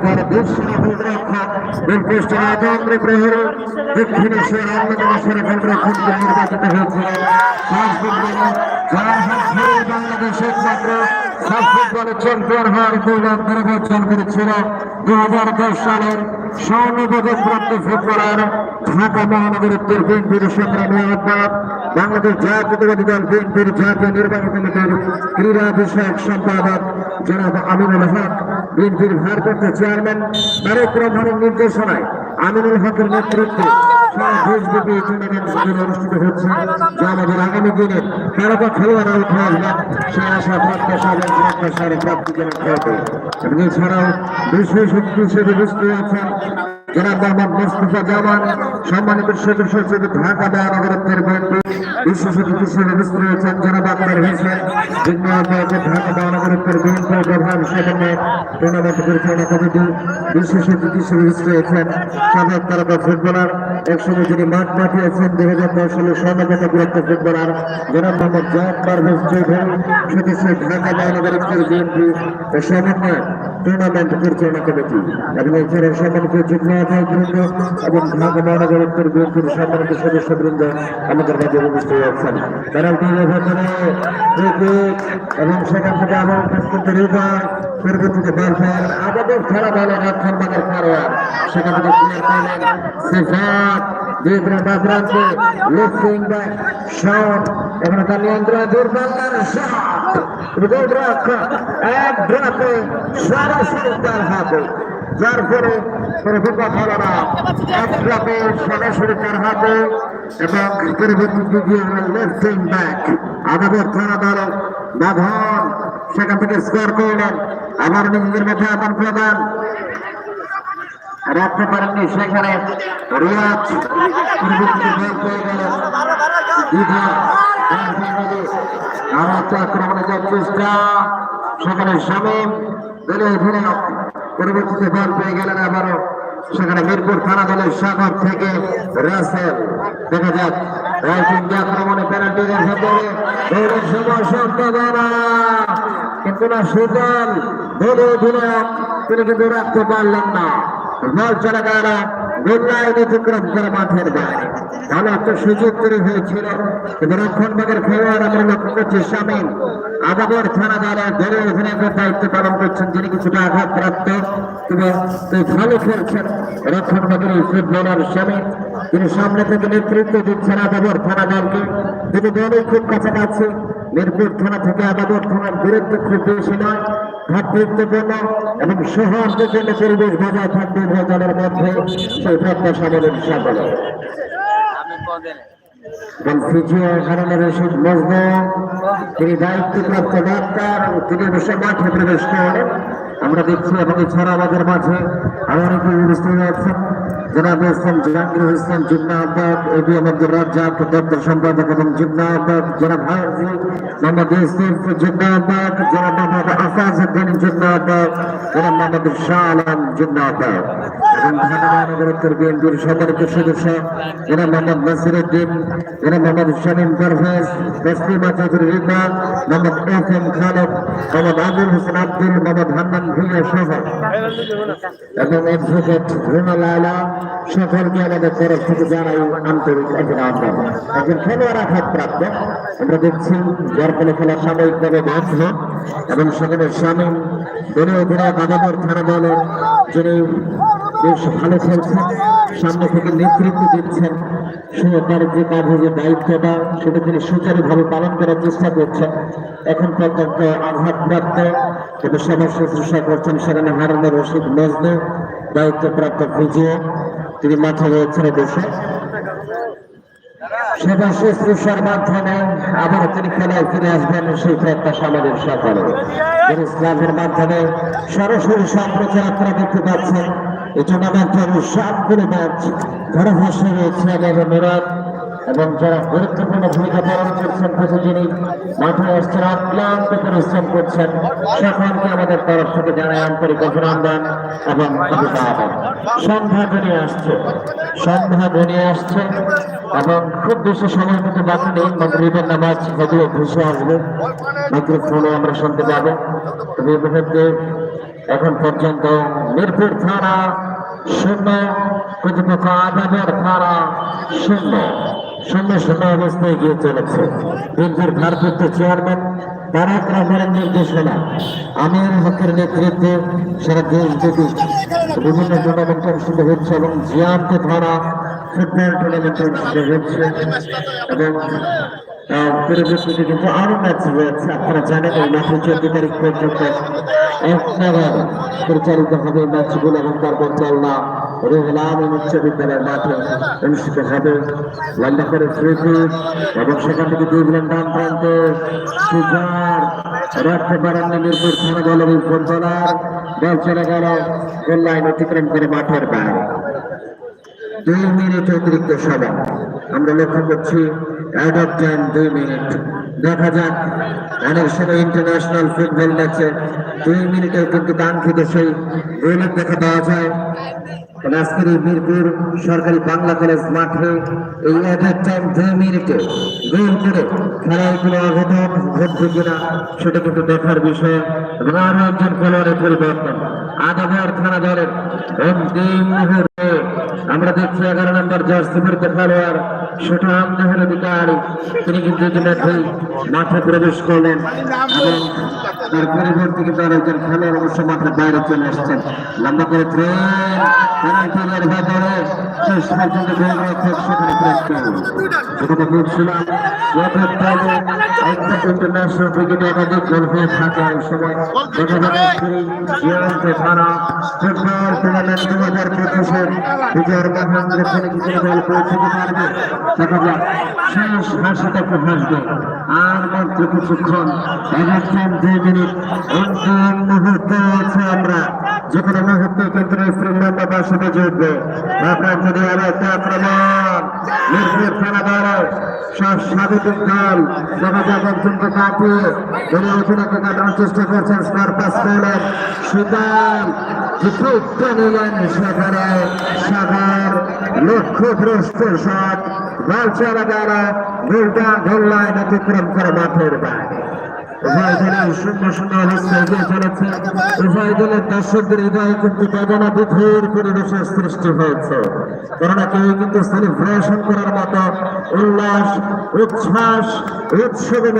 এরপর দক্ষিণ রক্ষক গোলপোস্ট আদমরে প্রহরী, দক্ষিণেশ্বর গোলরক্ষককে নির্বাচিত হয়েছে। পাঁচ ফুটবলে যারা বাংলাদেশ একমাত্র দু হাজার দশ সালের স্বর্ণ পদক প্রাপ্ত ঢাকা মহানগর উত্তর বিএনপির সংগ্রামী আহ্বায়ক বাংলাদেশ জাতীয়তাবাদী দল বিএনপির জাতীয় নির্বাহী কমিটির ক্রীড়া বিষয়ক সম্পাদক জনাব আমিনুল হক। বিএনপির ভারপ্রাপ্ত চেয়ারম্যান তারেক রহমানের নির্দেশনায় আমিনুল হকের নেতৃত্বে অনুষ্ঠিত হচ্ছে আমাদের আগামী দিনে এছাড়াও বিশ্ব শক্তি হিসেবে বুঝতে আছেন জনাব জামান ঢাকা যিনি মাঠ মাঠিয়েছেন দুই হাজার দশ সালে স্বর্ণপদক প্রাপ্ত ফুটবলার, জনাব মোহাম্মদ জাহাদ পারভেজ চৌধুরী ঢাকা মহানগর উত্তর বিএনপি সমন্বয় টুর্নামেন্ট পরিচালনা কমিটি, এবং এছাড়া সম্মানিত আহ্বায়ক বৃন্দ এবং ঢাকা মহানগর উত্তর বিএনপির সম্মানিত সদস্য বৃন্দ আমাদের মাঝে উপস্থিত আছেন পেনাল্টি ভেতরে এবং সেখান থেকে আবার প্রস্তুত হৃদয় পরবর্তীতে বল ফেল আবারও খেলা ভালো রক্ষণ বাগের খেলোয়াড় সেখান থেকে ক্লিয়ার করলেন সিফাত বিদ্রা বাজরানকে লিফটিং ব্যাক শট এখানে তার নিয়ন্ত্রণ দুর্বলার শট সরাসরি তার হাতে যার ফলে ফুটবল খেলোয়াড়রা এক সরাসরি হাতে এবং থানা দল বাঁধন সেখান থেকে স্কোর করলেন। আবার নিজেদের মধ্যে আদান প্রদান। রাখতে পারেননি সেখানে রিয়াজ। আক্রমণে যাওয়ার চেষ্টা সেখানে অধিনায়ক পরবর্তীতে বল পেয়ে গেলেন আবারও। সেখানে মিরপুর থানা দলের সাগর থেকে রাসেল। দেখা যাক আক্রমণে পেনাল্টি দেখা দেবে সময় কিন্তু না, সুজন ধরে তিনি কিন্তু রাখতে পারলেন না। বল চলে গেল। করে মাঠের ভালো একটা সুযোগ হয়েছিল। কিন্তু খেলোয়াড় থানা দ্বারা দায়িত্ব পালন করছেন যিনি কিছুটা আঘাতপ্রাপ্ত তিনি ভালো খেলছেন। তিনি সামনে থেকে নেতৃত্ব দিচ্ছেন আদাবর থানা দলকে। তিনি দলের খুব কাছাকাছি। মিরপুর থানা থেকে আদাবর থানার দূরত্ব খুব বেশি নয়। ভ্রাতৃত্বপূর্ণ এবং সৌহার্দ্যপূর্ণ পরিবেশ বজায় থাকবে উভয় মধ্যে সেই প্রত্যাশা বলেন সকলে এবং ফিজিও রশিদ মজনু তিনি দায়িত্বপ্রাপ্ত ডাক্তার তিনি অবশ্য মাঠে প্রবেশ করেন। আমরা দেখছি এবং এছাড়া আমাদের মাঝে আমার অনেকে উপস্থিত আছেন জনাব ইসলাম জাহাঙ্গীর হোসেন জিন্না আব্বাদ এবি আব্দুর রাজ্জাক দপ্তর সম্পাদক এবং জিন্না আব্বাদ জনাব হাজি মোহাম্মদ ইউসুফ জিন্না আব্বাদ জনাব মোহাম্মদ আফাজ উদ্দিন জিন্না আব্বাদ জনাব মোহাম্মদ শাহ আলম জিন্না আব্বাদ এবং ঢাকা মহানগর উত্তর বিএনপির সম্মানিত সদস্য জনাব মোহাম্মদ নাসির উদ্দিন জনাব মোহাম্মদ শামীম পারভেজ তসলিমা চৌধুরী রিমা মোহাম্মদ এফ এম খালেদ মোহাম্মদ আবুল হোসেন আব্দুল মোহাম্মদ হান্নান ভুইয়া সহ এবং অ্যাডভোকেট রুনা লালা সকলকে আমাদের তরফ থেকে জানাই আন্তরিক অভিনন্দন। একজন খেলোয়াড় আঘাতপ্রাপ্ত। আমরা দেখছি, যার ফলে খেলা সাময়িকভাবে বন্ধ এবং সেখানে শামীম দলীয় অধিনায়ক আদাবর থানা দলের যিনি বেশ ভালো খেলছেন, সামনে থেকে নেতৃত্ব দিচ্ছেন তার যে কাজে যে দায়িত্বটা, সেটা তিনি সুচারুভাবে পালন করার চেষ্টা করছেন। এখন পর্যন্ত আঘাতপ্রাপ্ত, কিন্তু সেবা শুশ্রূষা করছেন সেখানে হারানো রশিদ মজনু দায়িত্বপ্রাপ্ত ফিজিও তিনি মাঠে রয়েছেন দেশে। সেবা শুশ্রূষার মাধ্যমে আবার তিনি খেলায় ফিরে আসবেন সেই প্রত্যাশা আমাদের সকলে ইসলামের মাধ্যমে সরাসরি সম্প্রচার আপনারা দেখতে পাচ্ছেন। এই টুর্নামেন্টের সবগুলো ম্যাচ বসে রয়েছে আমাদের এবং যারা গুরুত্বপূর্ণ ভূমিকা পালন করছেন, প্রতিদিনই মাঠে আসছেন অক্লান্ত পরিশ্রম করছেন, সকলকে আমাদের তরফ থেকে জানাই আন্তরিক অভিনন্দন এবং সন্ধ্যা ঘনিয়ে আসছে, সন্ধ্যা ঘনিয়ে আসছে এবং খুব বেশি সময় কিন্তু বাকি নেই, মাগরিবের নামাজ যদিও ঘুষে আসবে, মাইক্রোফোনে আমরা শুনতে পাবো। তবে এখন পর্যন্ত মিরপুর থানা শূন্য প্রতিপক্ষ আদাবর থানা শূন্য। শূন্য শূন্য অবস্থায় গিয়ে চলেছে। বিএনপির ভারপ্রাপ্ত চেয়ারম্যান তারাক রহমানের নির্দেশনা। আমির হকের নেতৃত্বে সারা দেশব্যাপী বিভিন্ন টুর্নামেন্ট অনুষ্ঠিত হচ্ছে এবং জিয়ান্ত ধরা ফুটবল টুর্নামেন্ট অনুষ্ঠিত হচ্ছে। এবং আহ, পরবর্তীতে কিন্তু আরও ম্যাচ রয়েছে। আপনারা জানেন এই মাঠে চোদ্দ তারিখ পর্যন্ত এক নাগাদ পরিচালিত হবে ম্যাচগুলো এবং তারপর চলনা রুহুল উচ্চ বিদ্যালয়ের মাঠে অনুষ্ঠিত হবে লম্বা করে ফ্রি এবং সেখান থেকে দুই দিলেন ডান প্রান্তে সুজার রাখতে পারেননি মিরপুর থানা দলের ফুটবলার বল চলে গেল গোল লাইন অতিক্রম করে মাঠের বাইরে। দুই মিনিট অতিরিক্ত সময়। আমরা লক্ষ্য করছি অ্যাড অফ টাইম দুই মিনিট। দেখা যাক, অনেক সময় ইন্টারন্যাশনাল ফুটবল ম্যাচে দুই মিনিটেও কিন্তু দাম কাঙ্ক্ষিত সেই গোলের দেখা পাওয়া যায়। আজকের মিরপুর সরকারি বাংলা কলেজ মাঠে এই অফ টাইম দুই মিনিটে গোল করে খেলায় কোনো অঘটন ঘটবে কিনা সেটা কিন্তু দেখার বিষয়। এবং আরও একজন খেলোয়াড়ের পরিবর্তন। আধা থানা দলের অন্তিম আমরা দেখছি এগারো নম্বর জার্সি পরিত খেলোয়াড় সেটা আমদাহের অধিকারী তিনি কিন্তু মাঠে প্রবেশ করলেন এবং তার পরিবর্তে কিন্তু আরেকজন খেলোয়াড় অবশ্য মাঠের বাইরে চলে আসছেন লম্বা করে ইন্টারন্যাশনাল ফুটবল বিজয়ের যাক শেষ হাসিটাকে হাসবে আর মাত্র কিছুক্ষণ দুই মিনিট অন্তিম মুহূর্তে আমরা। যে কোনো মুহূর্তে কিন্তু স্ত্রী নম্বর বাসনে জুটবে আপনার যদি আরও একটা আক্রমণ মিরপুর থানা দ্বারা সব স্বাগতিক দল দেখা একজনকে কাটিয়ে তিনি অধিনাকে কাটানোর চেষ্টা করছেন স্কোর পাস করলেন সুতাল চিত্রটা নিলেন সেখানে সাগর লক্ষ্যভ্রষ্ট শট বল চলা অতিক্রম করে মাঠের বাইরে। উভয় দলের শূন্য শূন্য মতো উল্লাস, উচ্ছ্বাস উৎসবে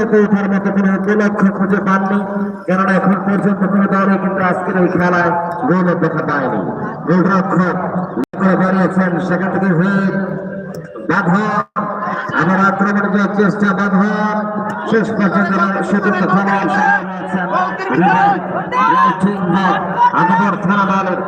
খুঁজে পাননি। কেননা এখন পর্যন্ত কোনো দলে কিন্তু আজকের এই খেলায় গোলের দেখা পায়নি গোলরক্ষক করে দাঁড়িয়েছেন, সেখান থেকে হয়ে বাধা। আমার আক্রমণ করার চেষ্টা বাধা। শেষ পর্যন্ত খেলার আমাদের থানা দলের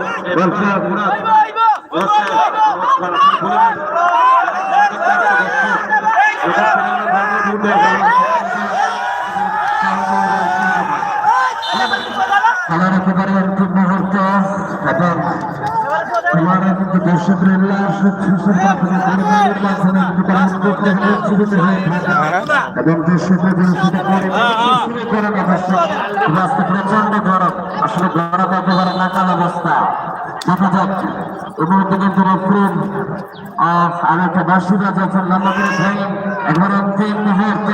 থাকে এবং দর্শকরা দর্শক প্রচণ্ড গরম আসলে গরম একেবারে নাকাল অবস্থা দেখা এই মুহূর্তে কিন্তু রফরিন আর একটা বাসি বাজাচ্ছেন লম্বা করে ধরে এখন অন্তিম মুহূর্ত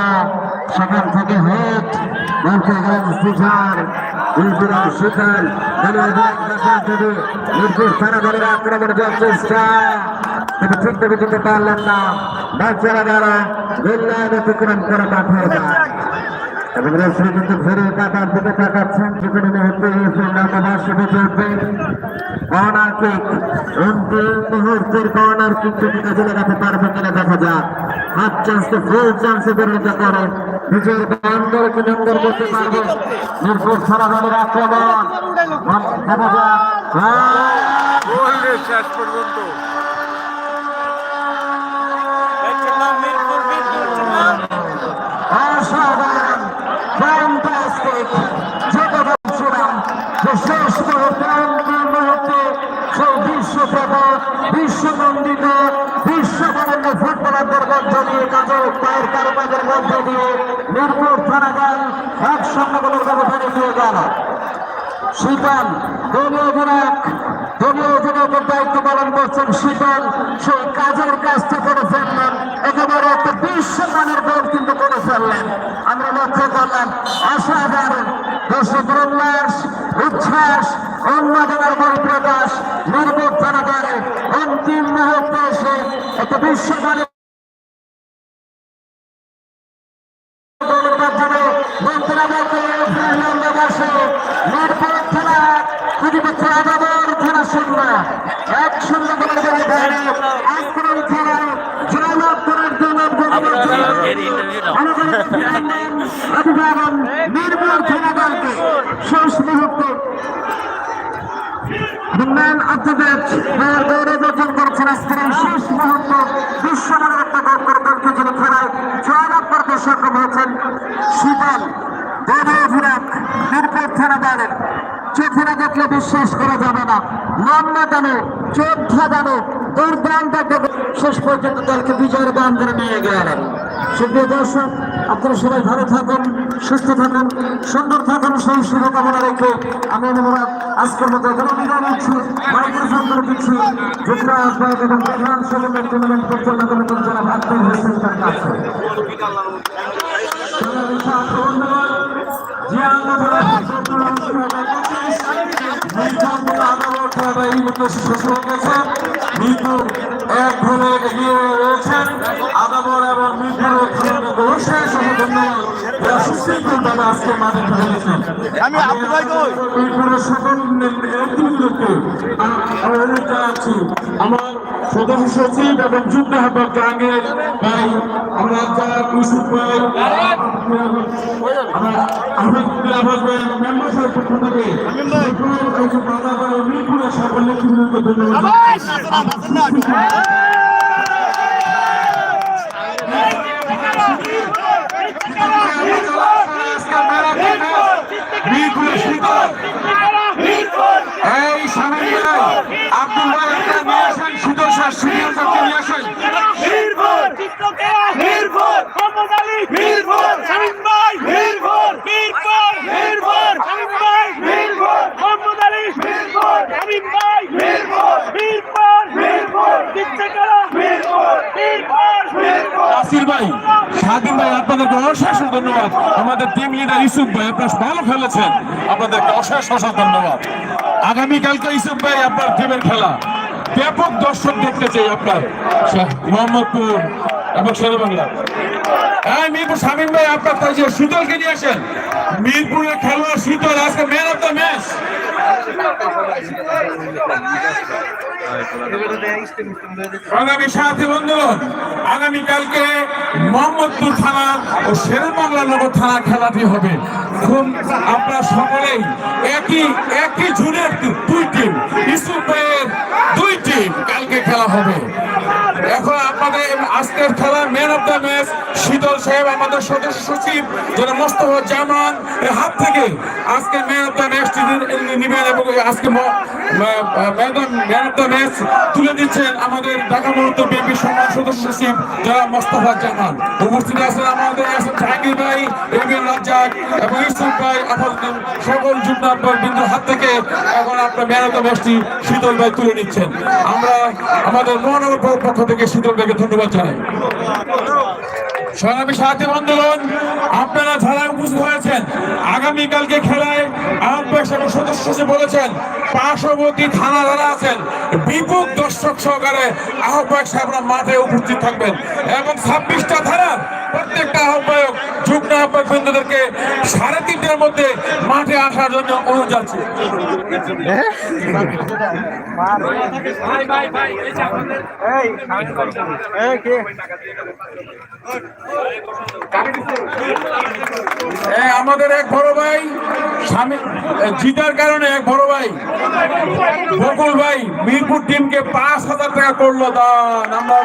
সেখান থেকে হেড বলতে গেলেন সুজার বিলপুরা সুতার মিরপুর থানা দলের আক্রমণ চেষ্টা কিন্তু ঠিকভাবে যেতে পারলেন না। বাচ্চারা দ্বারা গোল্লায় অতিক্রম করে বাইরে। এবং রেফারি কিন্তু ঘুরে কাটার দিকে তাকাচ্ছেন যেখানে মুহূর্তে নামা ভাষণে চলবে কর্নার কিক অন্তিম মুহূর্তের কর্নার কিক যদি কাজে লাগাতে পারবে কিনা দেখা যাক। হাফ চান্সকে ফুল চান্সে করে নিজের বান্দরকে নম্বর করতে পারবে। মিরপুর সারা দলের আক্রমণ। দেখা যাক। শেষ পর্যন্ত। অসাধারণ ফ্যান্টাস্টিক মুহূর্তে সেই বিশ্বনন্দিত ফুটবলারদের মধ্য দিয়ে কাজল পায়ের কারুকাজের মধ্য দিয়ে মিরপুর থানা দল এক শূন্য ব্যবধানে নিয়ে গেল শীতল, দলীয় অধিনায়ক দলীয় অধিনায়কের দায়িত্ব পালন করছেন শীতল। সেই কাজের কাজটা করে ফেললেন। একেবারে একটা বিশ্বমানের গোল কিন্তু করে ফেললেন। আমরা লক্ষ্য করলাম, অসাধারণ দর্শক উল্লাস, উচ্ছ্বাস, উন্মাদনার বল প্রকাশ। নির্বোধ জানাগারে অন্তিম মুহূর্তে এসে একটা বিশ্বমানের গোলের মাধ্যমে মন্ত্রণা বলতে ফিনল্যান্ডে বসে নির্ভর খেলা খেলা শূন্য এক শূন্য গোলের ব্যবধানে আক্রমণ খেলায় জয়লাভ করার জন্য অভিভাবন নির্ভর খেলা দলকে শেষ মুহূর্তে। ম্যাচ মেয়ের গৌরব অর্জন করেছেন আজকের শেষ মুহূর্ত বিশ্বমানের একটা গোল করে দলকে যিনি খেলায় জয়লাভ করতে সক্ষম হয়েছেন শীতল দেবী অধিনায়ক মিরপুর থানা দলের চোখে না দেখলে বিশ্বাস করা যাবে না। লম্বা দানে চোদ্দ দানে দুর্দান্ত একটা গোল। শেষ পর্যন্ত দলকে বিজয়ের বান্ধবে নিয়ে গেলেন সুপ্রিয় দর্শক, আপনারা সবাই ভালো থাকুন, সুস্থ থাকুন, সুন্দর থাকুন সেই শুভকামনা রেখে আমি অনুরাগ আজকের মতো এখানে বিদায় নিচ্ছি। মাইক্রোফোন করে দিচ্ছি। যুক্ত আহ্বায়ক এবং প্রধান সেকেন্ডার টুর্নামেন্ট পরিচালনা কমিটির জনাব আব্দুল হোসেন তার কাছে। মিরপুর এক গোলে এগিয়ে রয়েছেন আদাবর এবং মিরপুরের অবশ্যই সহ ধন্যবাদ যারা সুশৃঙ্খলভাবে আজকে মাঠে ঢুকেছেন আমি জানাচ্ছি আমার সদস্য সচিব এবং যুগ্ম আহ্বায়ক জাহাঙ্গীর ভাই আমরা যারা ইউসুফ ভাই নাসির ভাই, স্বাধীন ভাই আপনাদেরকে অশেষ ধন্যবাদ। আমাদের টিম লিডার ইসুফ আপনার ভালো খেলেছেন। আপনাদেরকে অশেষ অশেষ ধন্যবাদ। আগামীকালকে ইসুফ ভাই আপনার টিমের খেলা। ব্যাপক দর্শক দেখতে চাই আপনার। মোহাম্মদপুর এবং শেরবাংলা হ্যাঁ মিরপুর শামীম ভাই, আপনার তাই শীতলকে নিয়ে আসেন। মিরপুরের খেলোয়াড় শীতল, আজকে ম্যান অফ দ্য ম্যাচ আগামী বন্ধুগণ আগামীকালকে মোহাম্মদপুর থানা ও খেলাটি হবে। খুব আপনারা সকলেই একই একই জুনের দুই টিম ইসুফ ভাইয়ের দুই টিম কালকে খেলা হবে। এখন আপনাদের আজকের খেলা সাহেব, আমাদের সদস্য সচিব যারা মোস্তফা জামান, এর হাত থেকে আজকে ম্যান অফ দ্য ম্যাচটি নিবেন এবং আজকে ম্যান অফ দ্য ম্যাচ তুলে দিচ্ছেন আমাদের ঢাকা মহানগর বিএনপি সম্মান সদস্য সচিব যারা মোস্তফা জামান। উপস্থিত আছেন আমাদের আছেন জাহাঙ্গীর ভাই এবিএন রাজ্জাক এবং ইউসুফ ভাই আমাদের সকল যুগ্ম বিন্দুর হাত থেকে এখন আপনার ম্যান অফ দ্য ম্যাচটি শীতল ভাই তুলে নিচ্ছেন। আমরা আমাদের মহানগর পক্ষ থেকে শীতল ভাইকে ধন্যবাদ জানাই। সংগ্রামী সাথী বন্ধুগণ আপনারা যারা উপস্থিত হয়েছেন, আগামীকালকে খেলায় আহ্বায়ক সদস্য যে বলেছেন, পার্শ্ববর্তী থানা যারা আছেন, বিপুল দর্শক সহকারে আহ্বায়ক সাহেবরা মাঠে উপস্থিত থাকবেন। এবং ছাব্বিশটা ধারা প্রত্যেকটা আহ্বায়ক, যুগ্ম আহ্বায়ক মধ্যে মাঠে আসার জন্য অনুরোধ যাচ্ছে আমাদের এক বড় ভাই, স্বামী জিতার কারণে এক বড় ভাই, বকুল ভাই, মিরপুর টিমকে পাঁচ হাজার টাকা করল। দান আমরা